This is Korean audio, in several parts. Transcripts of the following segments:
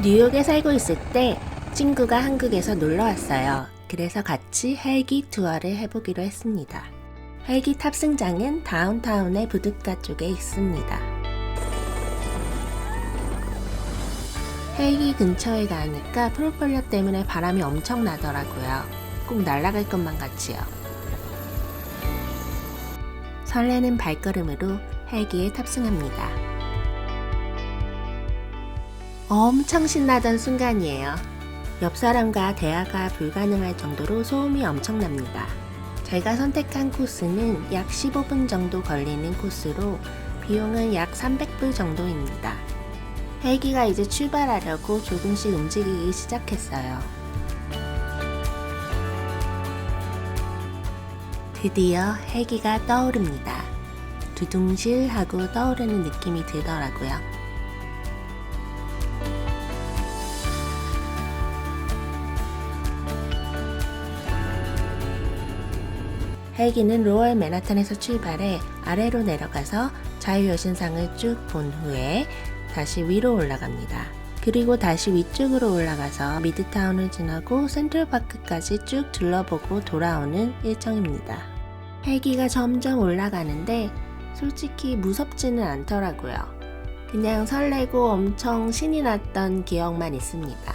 뉴욕에 살고 있을 때 친구가 한국에서 놀러 왔어요. 그래서 같이 헬기 투어를 해보기로 했습니다. 헬기 탑승장은 다운타운의 부둣가 쪽에 있습니다. 헬기 근처에 가니까 프로펠러 때문에 바람이 엄청 나더라고요. 꼭 날아갈 것만 같이요. 설레는 발걸음으로 헬기에 탑승합니다. 엄청 신나던 순간이에요. 옆 사람과 대화가 불가능할 정도로 소음이 엄청납니다. 제가 선택한 코스는 약 15분 정도 걸리는 코스로 비용은 약 300불 정도입니다. 헬기가 이제 출발하려고 조금씩 움직이기 시작했어요. 드디어 헬기가 떠오릅니다. 두둥실 하고 떠오르는 느낌이 들더라고요. 헬기는 로얼 맨하탄에서 출발해 아래로 내려가서 자유여신상을 쭉 본 후에 다시 위로 올라갑니다. 그리고 다시 위쪽으로 올라가서 미드타운을 지나고 센트럴파크까지 쭉 둘러보고 돌아오는 일정입니다. 헬기가 점점 올라가는데 솔직히 무섭지는 않더라고요. 그냥 설레고 엄청 신이 났던 기억만 있습니다.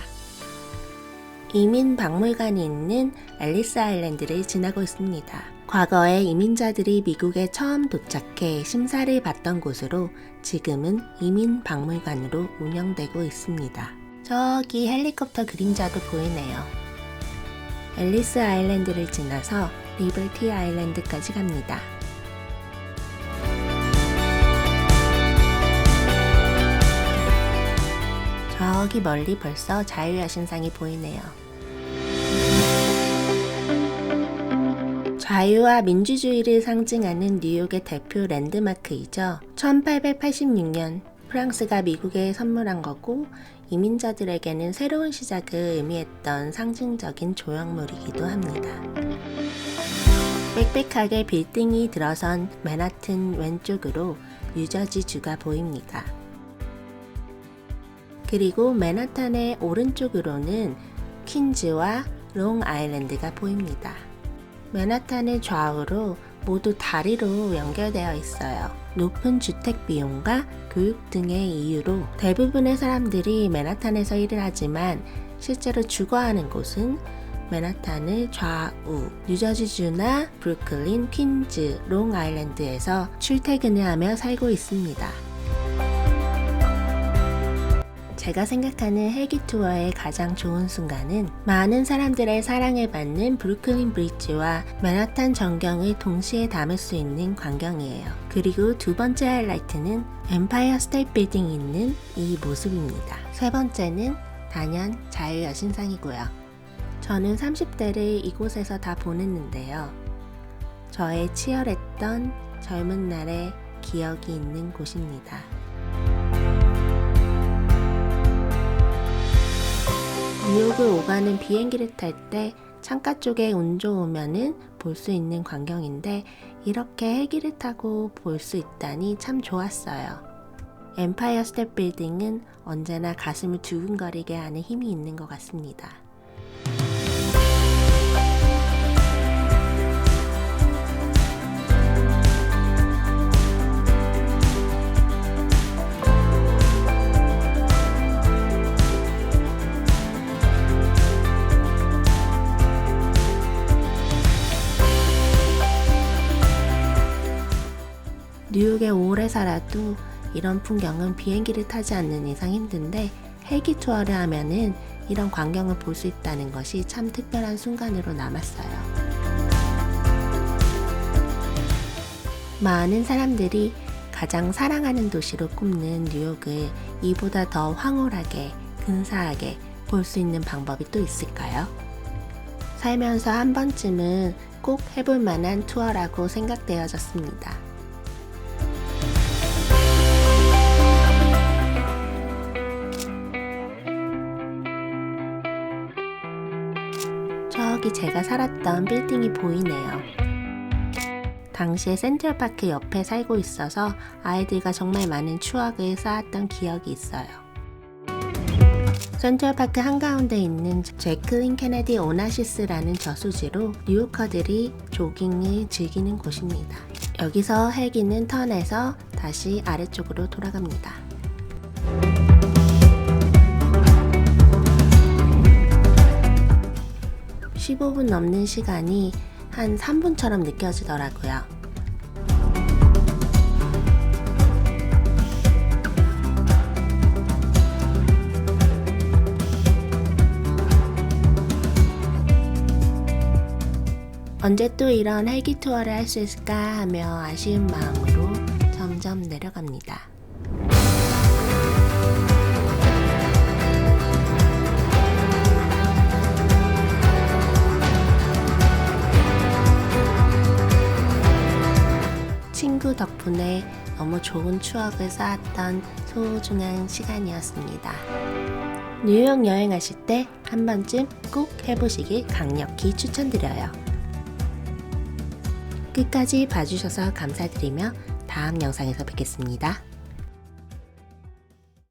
이민 박물관이 있는 앨리스 아일랜드를 지나고 있습니다. 과거에 이민자들이 미국에 처음 도착해 심사를 받던 곳으로 지금은 이민 박물관으로 운영되고 있습니다. 저기 헬리콥터 그림자도 보이네요. 앨리스 아일랜드를 지나서 리버티 아일랜드까지 갑니다. 저기 멀리 벌써 자유야신상이 보이네요. 자유와 민주주의를 상징하는 뉴욕의 대표 랜드마크이죠. 1886년 프랑스가 미국에 선물한 거고 이민자들에게는 새로운 시작을 의미했던 상징적인 조형물이기도 합니다. 빽빽하게 빌딩이 들어선 맨하튼 왼쪽으로 뉴저지 주가 보입니다. 그리고 맨하탄의 오른쪽으로는 퀸즈와 롱 아일랜드가 보입니다. 맨하탄의 좌우로 모두 다리로 연결되어 있어요. 높은 주택 비용과 교육 등의 이유로 대부분의 사람들이 맨하탄에서 일을 하지만 실제로 주거하는 곳은 맨하탄의 좌우, 뉴저지주나 브루클린, 퀸즈, 롱 아일랜드에서 출퇴근을 하며 살고 있습니다. 제가 생각하는 헬기 투어의 가장 좋은 순간은 많은 사람들의 사랑을 받는 브루클린 브릿지와 맨하탄 전경을 동시에 담을 수 있는 광경이에요. 그리고 두 번째 하이라이트는 엠파이어 스테이트 빌딩이 있는 이 모습입니다. 세 번째는 단연 자유여신상이고요. 저는 30대를 이곳에서 다 보냈는데요. 저의 치열했던 젊은 날의 기억이 있는 곳입니다. 뉴욕을 오가는 비행기를 탈 때 창가 쪽에 운 좋으면은 볼 수 있는 광경인데 이렇게 헬기를 타고 볼 수 있다니 참 좋았어요. 엠파이어 스텝 빌딩은 언제나 가슴을 두근거리게 하는 힘이 있는 것 같습니다. 살아도 이런 풍경은 비행기를 타지 않는 이상 힘든데 헬기 투어를 하면은 이런 광경을 볼 수 있다는 것이 참 특별한 순간으로 남았어요. 많은 사람들이 가장 사랑하는 도시로 꼽는 뉴욕을 이보다 더 황홀하게, 근사하게 볼 수 있는 방법이 또 있을까요? 살면서 한 번쯤은 꼭 해볼 만한 투어라고 생각되어졌습니다. 저기 제가 살았던 빌딩이 보이네요. 당시에 센트럴파크 옆에 살고 있어서 아이들과 정말 많은 추억을 쌓았던 기억이 있어요. 센트럴파크 한가운데 있는 제클린 케네디 오나시스라는 저수지로 뉴요커들이 조깅을 즐기는 곳입니다. 여기서 헬기는 턴해서 다시 아래쪽으로 돌아갑니다. 15분 넘는 시간이 한 3분처럼 느껴지더라고요. 언제 또 이런 헬기 투어를 할 수 있을까 하며 아쉬운 마음으로 점점 내려갑니다. 친구 덕분에 너무 좋은 추억을 쌓았던 소중한 시간이었습니다. 뉴욕 여행하실 때 한 번쯤 꼭 해보시길 강력히 추천드려요. 끝까지 봐주셔서 감사드리며 다음 영상에서 뵙겠습니다.